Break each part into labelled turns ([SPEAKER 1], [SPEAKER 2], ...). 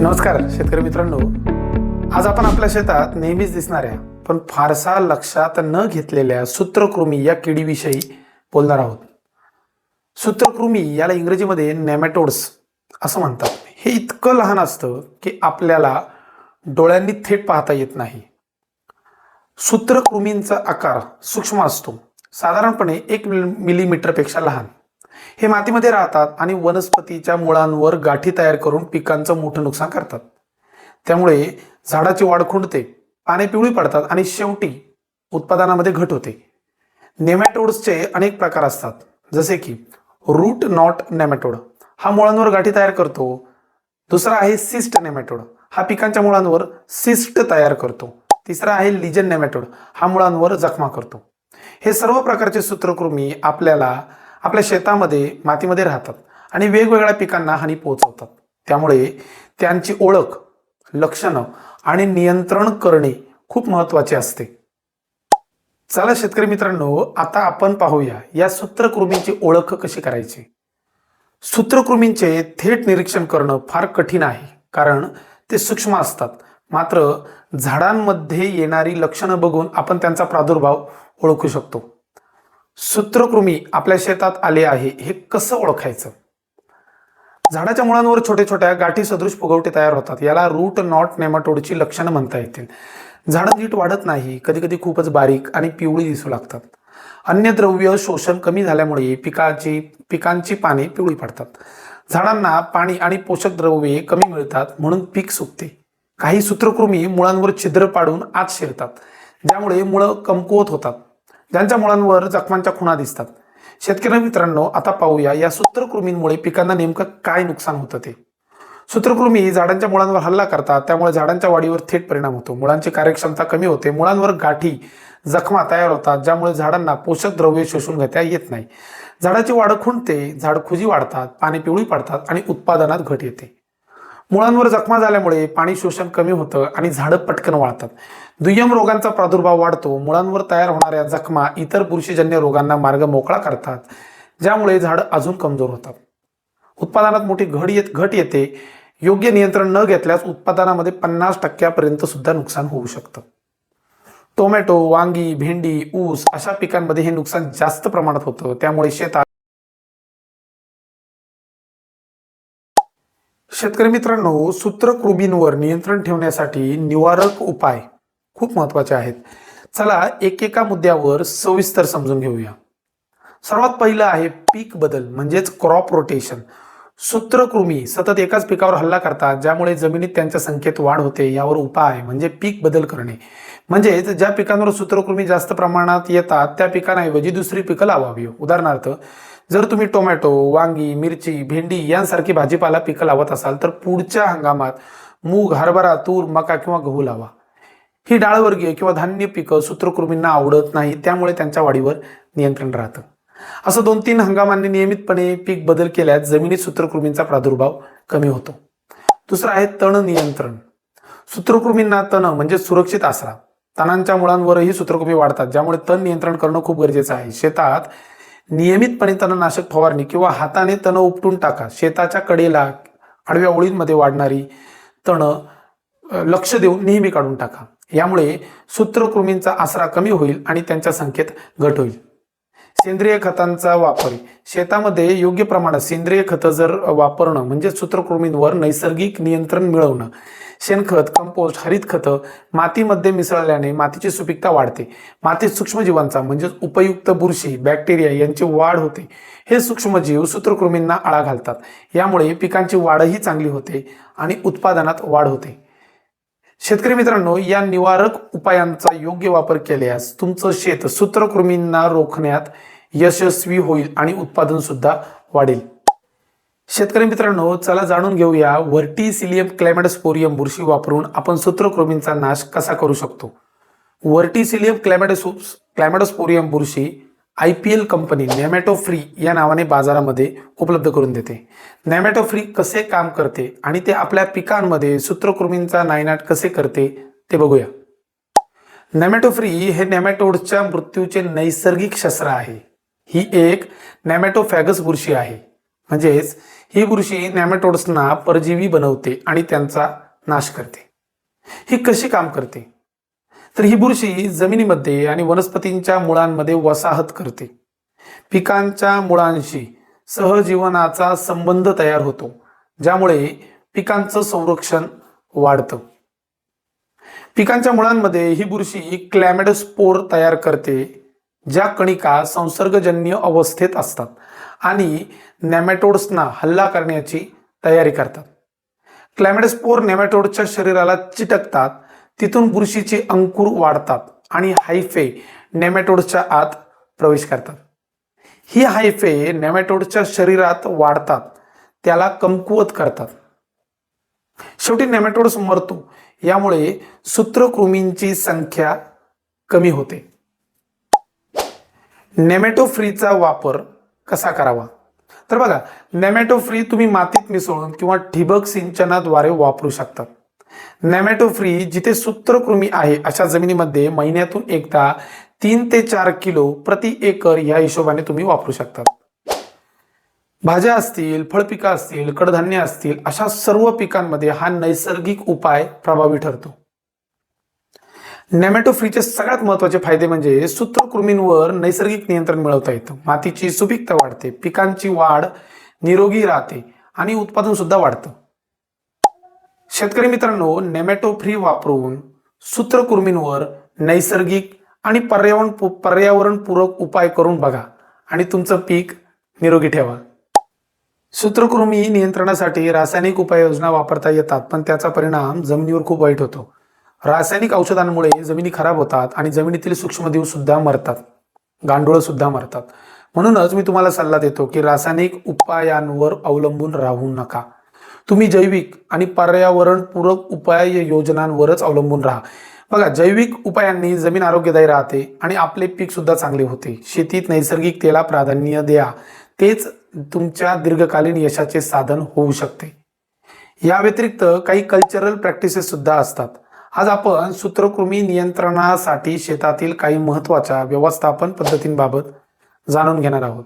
[SPEAKER 1] नमस्कार शेतकरी मित्रांनो. आज आपण आपल्या शेतात नेहमीच दिसणाऱ्या पण फारसा लक्षात न घेतलेल्या सूत्रकृमी या किडीविषयी बोलणार आहोत. सूत्रकृमी याला इंग्रजीमध्ये नेमॅटोड्स असं म्हणतात. हे इतकं लहान असतं की आपल्याला डोळ्यांनी थेट पाहता येत नाही. सूत्रकृमींचा आकार सूक्ष्म असतो. साधारणपणे एक मिलीमीटरपेक्षा लहान. हे मातीमध्ये राहतात आणि वनस्पतीच्या मुळांवर गाठी तयार करून पिकांचं मोठं नुकसान करतात. त्यामुळे झाडाची वाढ खुंटते पाने पिवळी पडतात आणि शेवटी उत्पादनामध्ये घट होते. नेमॅटोड्सचे अनेक प्रकार असतात जसे की रूट नॉट नेमॅटोड हा मुळांवर गाठी तयार करतो. दुसरा आहे सिस्ट नेमॅटोड हा पिकांच्या मुळांवर सिस्ट तयार करतो. तिसरा आहे लिजन नेमॅटोड हा मुळांवर जखमा करतो. हे सर्व प्रकारचे सूत्रकृमी आपल्याला आपल्या शेतामध्ये मातीमध्ये राहतात आणि वेगवेगळ्या पिकांना हानी पोहोचवतात. त्यामुळे त्यांची ओळख लक्षणं आणि नियंत्रण करणे खूप महत्त्वाचे असते. चला शेतकरी मित्रांनो आता आपण पाहूया या सूत्रकृमींची ओळख कशी करायची? सूत्रकृमींचे थेट निरीक्षण करणं फार कठीण आहे कारण ते सूक्ष्म असतात. मात्र झाडांमध्ये येणारी लक्षणं बघून आपण त्यांचा प्रादुर्भाव ओळखू शकतो. सूत्रकृमी आपल्या शेतात आले आहे हे कसं ओळखायचं? झाडाच्या मुळांवर छोट्या छोट्या गाठी सदृश फुगवटे तयार होतात. याला रूट नॉट नेमाटोडची लक्षणं म्हणता येतील. झाडं नीट वाढत नाही कधी कधी खूपच बारीक आणि पिवळी दिसू लागतात. अन्य द्रव्य शोषण कमी झाल्यामुळे पिकाची पिकांची पाने पिवळी पडतात. झाडांना पाणी आणि पोषक द्रव्ये कमी मिळतात म्हणून पीक सुकते. काही सूत्रकृमी मुळांवर छिद्र पाडून आत शिरतात ज्यामुळे मुळं कमकुवत होतात. ज्यांच्या मुळांवर जखमांच्या खुणा दिसतात. शेतकरी मित्रांनो आता पाहूया या सूत्रकृमींमुळे पिकांना नेमकं काय नुकसान होतं ते. सूत्रकृमी झाडांच्या मुळांवर हल्ला करतात त्यामुळे झाडांच्या वाढीवर थेट परिणाम होतो. मुळांची कार्यक्षमता कमी होते मुळांवर गाठी जखमा तयार होतात ज्यामुळे झाडांना पोषक द्रव्ये शोषून घेता येत नाही. झाडाची वाढ खुंटते झाड खुजी वाढतात पाने पिवळी पडतात आणि उत्पादनात घट येते. मुळांवर जखमा झाल्यामुळे पाणी शोषण कमी होतं आणि झाडं पटकन वाळतात. दुय्यम रोगांचा प्रादुर्भाव वाढतो. मुळांवर तयार होणाऱ्या जखमा इतर बुरशीजन्य रोगांना मार्ग मोकळा करतात ज्यामुळे झाडं अजून कमजोर होतात. उत्पादनात मोठी घट येत घट येते. योग्य नियंत्रण न घेतल्यास उत्पादनामध्ये पन्नास टक्क्यापर्यंत सुद्धा नुकसान होऊ शकतं. टोमॅटो वांगी भेंडी ऊस अशा पिकांमध्ये हे नुकसान जास्त प्रमाणात होतं. त्यामुळे शेतात शेतकरी मित्रांनो सूत्रकृमींवर नियंत्रण ठेवण्यासाठी निवारक उपाय खूप महत्त्वाचे आहेत. चला एकेका मुद्द्यावर सविस्तर समजून घेऊया. सर्वात पहिलं आहे पीक बदल म्हणजेच क्रॉप रोटेशन सूत्रकृमी सतत एकाच पिकावर हल्ला करतात ज्यामुळे जमिनीत त्यांच्या संख्येत वाढ होते. यावर उपाय म्हणजे पीक बदल करणे. म्हणजेच ज्या पिकांवर सूत्रकृमी जास्त प्रमाणात येतात त्या पिकांऐवजी दुसरी पिकं लावावी. उदाहरणार्थ जर तुम्ही टोमॅटो वांगी मिरची भेंडी यांसारखी भाजीपाला पिकं लावत असाल तर पुढच्या हंगामात मूग हरभरा तूर मका किंवा गहू लावा. ही डाळवर्गीय किंवा धान्य पिकं सूत्रकृमींना आवडत नाही त्यामुळे त्यांच्या वाढीवर नियंत्रण राहतं. असं दोन तीन हंगामांनी नियमितपणे पीक बदल केल्यास जमिनीत सूत्रकृमींचा प्रादुर्भाव कमी होतो. दुसरं आहे तण नियंत्रण. सूत्रकृमींना तण म्हणजे सुरक्षित आसरा. तणांच्या मुळांवरही सूत्रकृमी वाढतात ज्यामुळे तण नियंत्रण करणं खूप गरजेचं आहे. शेतात नियमितपणे तणनाशक फवारणी किंवा हाताने तण उपटून टाका. शेताच्या कडेला आडव्या ओळींमध्ये वाढणारी तणं लक्ष देऊन नेहमी काढून टाका. यामुळे सूत्रकृमींचा आसरा कमी होईल आणि त्यांच्या संख्येत घट होईल. सेंद्रिय खतांचा वापर. शेतामध्ये योग्य प्रमाणात सेंद्रिय खतं जर वापरणं म्हणजे सूत्रकृमींवर नैसर्गिक नियंत्रण मिळवणं शेणखत कंपोस्ट हरित खतं मातीमध्ये मिसळल्याने मातीची सुपीकता वाढते. मातीत सूक्ष्मजीवांचा म्हणजेच उपयुक्त बुरशी बॅक्टेरिया यांची वाढ होते. हे सूक्ष्मजीव सूत्रकृमींना आळा घालतात. यामुळे पिकांची वाढही चांगली होते आणि उत्पादनात वाढ होते. शेतकरी मित्रांनो या निवारक उपायांचा योग्य वापर केल्यास तुमचं शेत सूत्रकृमींना रोखण्यात यशस्वी होईल आणि उत्पादन सुद्धा वाढेल. शेतकरी मित्रांनो चला जाणून घेऊया व्हर्टिसिलियम क्लॅमॅडोस्पोरियम बुरशी वापरून आपण सूत्रकृमींचा नाश कसा करू शकतो. व्हर्टिसिलियम क्लॅमॅडोसो क्लॅमॅडोस्पोरियम बुरशी I P L company nemato free या नावाने बाजारामध्ये उपलब्ध करून देते. नॅमॅटो फ्री कसे काम करते आणि ते आपल्या पिकांमध्ये सूत्रकृमींचा नायनाट कसे करते ते बघूया. नॅमॅटो फ्री हे नॅमॅटोडच्या मृत्यूचे नैसर्गिक शस्त्र आहे. ही एक नॅमॅटोफॅगस बुरशी आहे. म्हणजेच ही बुरशी नॅमॅटोड्सना परजीवी बनवते आणि त्यांचा नाश करते. ही कशी काम करते? तर ही बुरशी जमिनीमध्ये आणि वनस्पतींच्या मुळांमध्ये वसाहत करते. पिकांच्या मुळांशी सहजीवनाचा संबंध तयार होतो ज्यामुळे पिकांचं संरक्षण वाढतं. पिकांच्या मुळांमध्ये ही बुरशी क्लॅमेडोस्पोर तयार करते ज्या कणिका संसर्गजन्य अवस्थेत असतात आणि नॅमॅटोड्सना हल्ला करण्याची तयारी करतात. क्लॅमेडस्पोर नेमॅटोडच्या शरीराला चिटकतात तिथून बुरशीचे अंकुर वाढतात आणि हायफे नेमॅटोडच्या आत प्रवेश करतात. ही हायफे नेमॅटोडच्या शरीरात वाढतात त्याला कमकुवत करतात. शेवटी नेमॅटोड्स मरतो यामुळे सूत्रकृमींची संख्या कमी होते. नेमॅटो फ्रीचा वापर कसा करावा? तर बघा नेमॅटो फ्री तुम्ही मातीत मिसळून किंवा ठिबक सिंचनाद्वारे वापरू शकतात. नेमॅटो फ्री जिथे सूत्रकृमी आहे अशा जमिनीमध्ये महिन्यातून एकदा तीन ते चार किलो प्रति एकर या हिशोबाने तुम्ही वापरू शकतात भाज्या असतील फळपिकं असतील कडधान्य असतील अशा सर्व पिकांमध्ये हा नैसर्गिक उपाय प्रभावी ठरतो. नेमॅटो फ्रीचे सगळ्यात महत्त्वाचे फायदे म्हणजे सूत्रकृमींवर नैसर्गिक नियंत्रण मिळवता येतं. मातीची सुपीकता वाढते पिकांची वाढ निरोगी राहते आणि उत्पादन सुद्धा वाढतं. शेतकरी मित्रांनो नेमॅटो फ्री वापरून सूत्रकृमींवर नैसर्गिक आणि पर्यावरण पर्यावरणपूरक उपाय करून बघा आणि तुमचं पीक निरोगी ठेवा. सूत्रकृमी नियंत्रणासाठी रासायनिक उपाययोजना वापरता येतात पण त्याचा परिणाम जमिनीवर खूप वाईट होतो. रासायनिक औषधांमुळे जमिनी खराब होतात आणि जमिनीतील सूक्ष्मजीव सुद्धा मरतात गांडूळ सुद्धा मरतात. म्हणूनच मी तुम्हाला सल्ला देतो की रासायनिक उपायांवर अवलंबून राहू नका. तुम्ही जैविक आणि पर्यावरणपूरक उपाय योजनांवरच अवलंबून राहा. बघा जैविक उपायांनी जमीन आरोग्यदायी राहते आणि आपले पीक सुद्धा चांगले होते. शेतीत नैसर्गिकतेला प्राधान्य द्या. तेच तुमच्या दीर्घकालीन यशाचे साधन होऊ शकते. या व्यतिरिक्त काही कल्चरल प्रॅक्टिसेस सुद्धा असतात. आज आपण सूत्रकृमी नियंत्रणासाठी शेतातील काही महत्त्वाच्या व्यवस्थापन पद्धतींबाबत जाणून घेणार आहोत.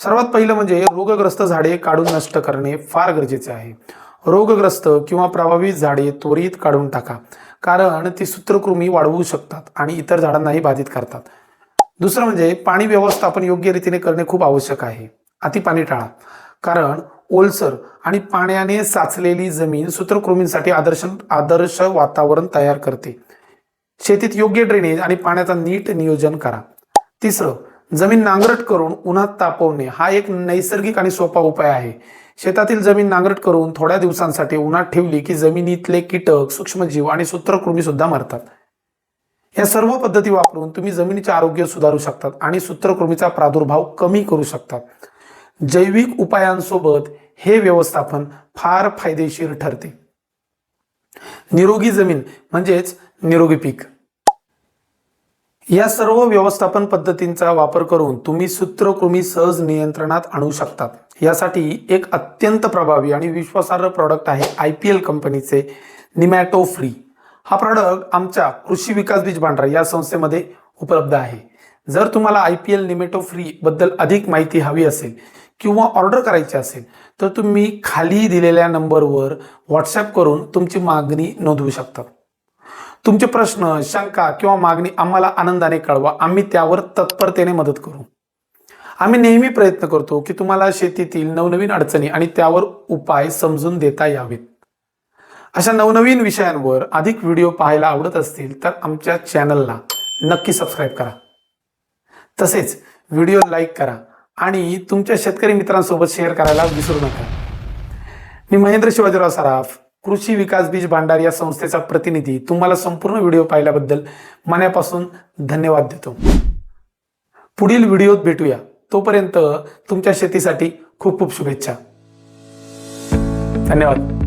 [SPEAKER 1] सर्वात पहिलं म्हणजे रोगग्रस्त झाडे काढून नष्ट करणे फार गरजेचे आहे. रोगग्रस्त किंवा प्रभावित झाडे त्वरित काढून टाका कारण ती सूत्रकृमी वाढवू शकतात आणि इतर झाडांनाही बाधित करतात. दुसरं म्हणजे पाणी व्यवस्थापन योग्य रीतीने करणे खूप आवश्यक आहे. अति पाणी टाळा कारण ओलसर आणि पाण्याने साचलेली जमीन सूत्रकृमींसाठी आदर्श आदर्श वातावरण तयार करते. शेतीत योग्य ड्रेनेज आणि पाण्याचा नीट नियोजन करा. तिसरं जमीन नांगरट करून उन्हात तापवणे हा एक नैसर्गिक आणि सोपा उपाय आहे. शेतातील जमीन नांगरट करून थोड्या दिवसांसाठी उन्हात ठेवली की जमिनीतले कीटक सूक्ष्मजीव आणि सूत्रकृमी सुद्धा मरतात. या सर्व पद्धती वापरून तुम्ही जमिनीचे आरोग्य सुधारू शकतात आणि सूत्रकृमीचा प्रादुर्भाव कमी करू शकतात. जैविक उपायांसोबत हे व्यवस्थापन फार फायदेशीर ठरते. निरोगी जमीन म्हणजेच निरोगी पीक. या सर्व व्यवस्थापन पद्धतींचा वापर करून तुम्ही सूत्रकृमी सहज नियंत्रणात आणू शकतात यासाठी एक अत्यंत प्रभावी आणि विश्वासार्ह प्रॉडक्ट आहे आय पी एल कंपनीचे निमॅटो फ्री हा प्रॉडक्ट आमच्या कृषी विकास बीज भांडार या संस्थेमध्ये उपलब्ध आहे. जर तुम्हाला I P L nemato free बद्दल अधिक माहिती हवी असेल किंवा ऑर्डर करायची असेल तर तुम्ही खाली दिलेल्या नंबरवर व्हॉट्सॲप करून तुमची मागणी नोंदवू शकता. तुमचे प्रश्न शंका किंवा मागणी आम्हाला आनंदाने कळवा. आम्ही त्यावर तत्परतेने मदत करू. आम्ही नेहमी प्रयत्न करतो की तुम्हाला शेतीतील नवनवीन अडचणी आणि त्यावर उपाय समजून देता यावेत. अशा नवनवीन विषयांवर अधिक व्हिडिओ पाहायला आवडत असतील तर आमच्या चॅनलला नक्की सबस्क्राईब करा. तसेच व्हिडिओ लाईक करा आणि तुमच्या शेतकरी मित्रांसोबत शेअर करायला विसरू नका. मी महेंद्र शिवाजीराव सराफ कृषी विकास बीज भांडार या संस्थेचा प्रतिनिधी. तुम्हाला संपूर्ण व्हिडिओ पाहिल्याबद्दल मनापासून धन्यवाद देतो. पुढील व्हिडिओत भेटूया. तोपर्यंत तुमच्या शेतीसाठी खूप खूप शुभेच्छा. धन्यवाद.